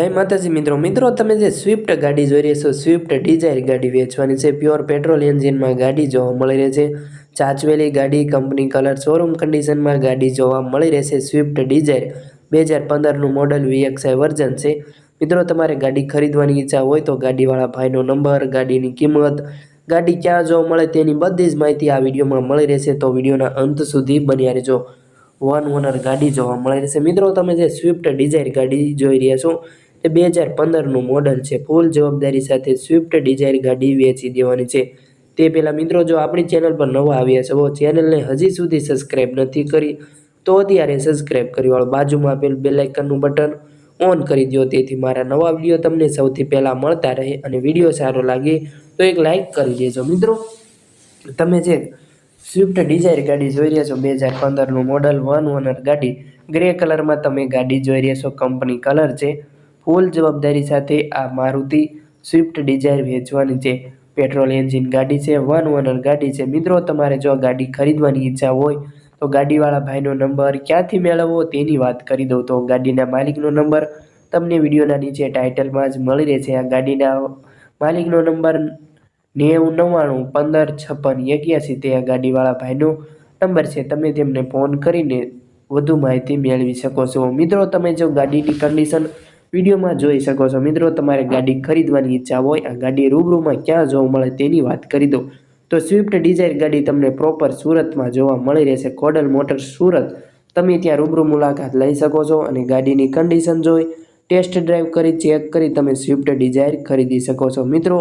જય માતાજી, મિત્રો. મિત્રો, તમે જે સ્વિફ્ટ ગાડી જોઈ રહ્યા છો સ્વિફ્ટ ડિઝાયર ગાડી વેચવાની છે. પ્યોર પેટ્રોલ એન્જિનમાં ગાડી જોવા મળી રહે છે. ચાચવેલી ગાડી કંપની કલર શોરૂમ કન્ડિશનમાં ગાડી જોવા મળી રહેશે સ્વિફ્ટ ડિઝાયર બે હજાર પંદરનું મોડલ વીએક્સઆઈ વર્ઝન છે. મિત્રો, તમારે ગાડી ખરીદવાની ઈચ્છા હોય તો ગાડીવાળા ભાઈનો નંબર, ગાડીની કિંમત, ગાડી ક્યાં જોવા મળે તેની બધી જ માહિતી આ વિડીયોમાં મળી રહેશે. તો વિડીયોના અંત સુધી બન્યા રહેજો. વન ઓનર ગાડી જોવા મળી રહેશે. મિત્રો, તમે જે સ્વિફ્ટ ડિઝાયર ગાડી જોઈ રહ્યા છો તે બે હજાર પંદરનું મોડલ છે. ફૂલ જવાબદારી સાથે સ્વિફ્ટ ડિઝાયર ગાડી વેચી દેવાની છે. તે પહેલાં મિત્રો, જો આપણી ચેનલ પર નવા આવ્યા છો ચેનલને હજી સુધી સબસ્ક્રાઈબ નથી કરી, તો અત્યારે સબસ્ક્રાઈબ કરી વાળો. બાજુમાં આપેલ બેલાઇકનનું બટન ઓન કરી દો તેથી મારા નવા વીડિયો તમને સૌથી પહેલાં મળતા રહે અને વીડિયો સારો લાગે, તો એક લાઈક કરી દેજો. મિત્રો, તમે જે સ્વિફ્ટ ડિઝાયર ગાડી જોઈ રહ્યા છો, બે હજાર પંદરનું મોડલ વન ઓનર ગાડી ગ્રે કલરમાં તમે ગાડી જોઈ રહ્યા છો કંપની કલર છે. ફૂલ જવાબદારી સાથે આ મારુતિ સ્વિફ્ટ ડિઝાયર વેચવાની છે. પેટ્રોલ એન્જિન ગાડી છે, વન ઓનર ગાડી છે. મિત્રો, તમારે જો ગાડી ખરીદવાની ઈચ્છા હોય, તો ગાડીવાળા ભાઈનો નંબર ક્યાંથી મેળવવો તેની વાત કરી દઉં. તો ગાડીના માલિકનો નંબર તમને વિડીયોના નીચે ટાઇટલમાં જ મળી રહેશે. આ ગાડીના માલિકનો નંબર નેવું, નવ્વાણું, પંદર, છપ્પન, એક્યાસી તે આ ગાડીવાળા ભાઈનો નંબર છે. તમે તેમને ફોન કરીને વધુ માહિતી મેળવી શકો છો. મિત્રો, તમે જો ગાડીની કન્ડિશન વિડીયોમાં જોઈ શકો છો. મિત્રો, તમારે ગાડી ખરીદવાની ઈચ્છા હોય, આ ગાડી રૂબરૂમાં ક્યાં જોવા મળે તેની વાત કરી દો તો સ્વિફ્ટ ડિઝાયર ગાડી તમને પ્રોપર સુરતમાં જોવા મળી રહેશે. કોડલ મોટર્સ સુરત. તમે ત્યાં રૂબરૂ મુલાકાત લઈ શકો છો અને ગાડીની કન્ડિશન જોઈ ટેસ્ટ ડ્રાઈવ કરી ચેક કરી, તમે સ્વિફ્ટ ડિઝાયર ખરીદી શકો છો. મિત્રો,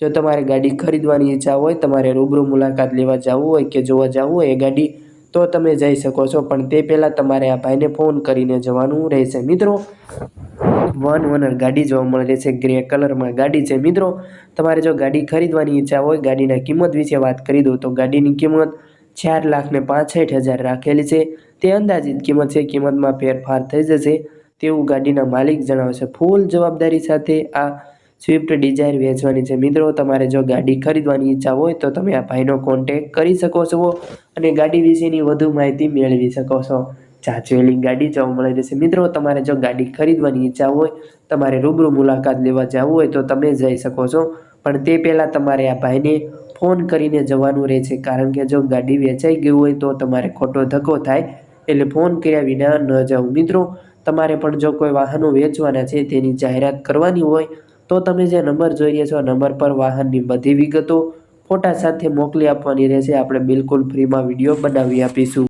જો તમારે ગાડી ખરીદવાની ઈચ્છા હોય, તમારે રૂબરૂ મુલાકાત લેવા જવું હોય કે જોવા જવું હોય એ ગાડી, તો તમે જઈ શકો છો. પણ તે પહેલાં તમારે આ ભાઈને ફોન કરીને જવાનું રહેશે. મિત્રો વન ઓનર ગાડી જોવા મળે છે, ગ્રે કલરમાં ગાડી છે. મિત્રો, તમારે જો ગાડી ખરીદવાની ઈચ્છા હોય, ગાડીના કિંમત વિશે વાત કરી દઉં તો ગાડીની કિંમત ચાર લાખને પાસઠ હજાર રાખેલી છે. તે અંદાજિત કિંમત છે, કિંમતમાં ફેરફાર થઈ જશે તેવું ગાડીના માલિક જણાવશે. ફૂલ જવાબદારી સાથે આ સ્વિફ્ટ ડિઝાયર વેચવાની છે. મિત્રો, તમારે જો ગાડી ખરીદવાની ઈચ્છા હોય તો તમે આ ભાઈનો કોન્ટેક કરી શકો છો અને ગાડી વિશેની વધુ માહિતી મેળવી શકો છો. ચાચવેલી ગાડી જોવા મળી રહેશે. મિત્રો, તમારે જો ગાડી ખરીદવાની ઈચ્છા હોય, તમારે રૂબરૂ મુલાકાત લેવા જવું હોય, તો તમે જઈ શકો છો. પણ તે પહેલાં તમારે આ ભાઈને ફોન કરીને જવાનું રહે છે કારણ કે જો ગાડી વેચાઈ ગઈ હોય, તો તમારે ખોટો ધક્કો થાય. એટલે ફોન કર્યા વિના ન જવું મિત્રો, તમારે પણ જો કોઈ વાહનો વેચવાના છે, તેની જાહેરાત કરવાની હોય, તો તમે જે નંબર જોઈ રહ્યા છો નંબર પર વાહનની બધી વિગતો ફોટા સાથે મોકલી આપવાની રહેશે. આપણે બિલકુલ ફ્રીમાં વીડિયો બનાવી આપીશું.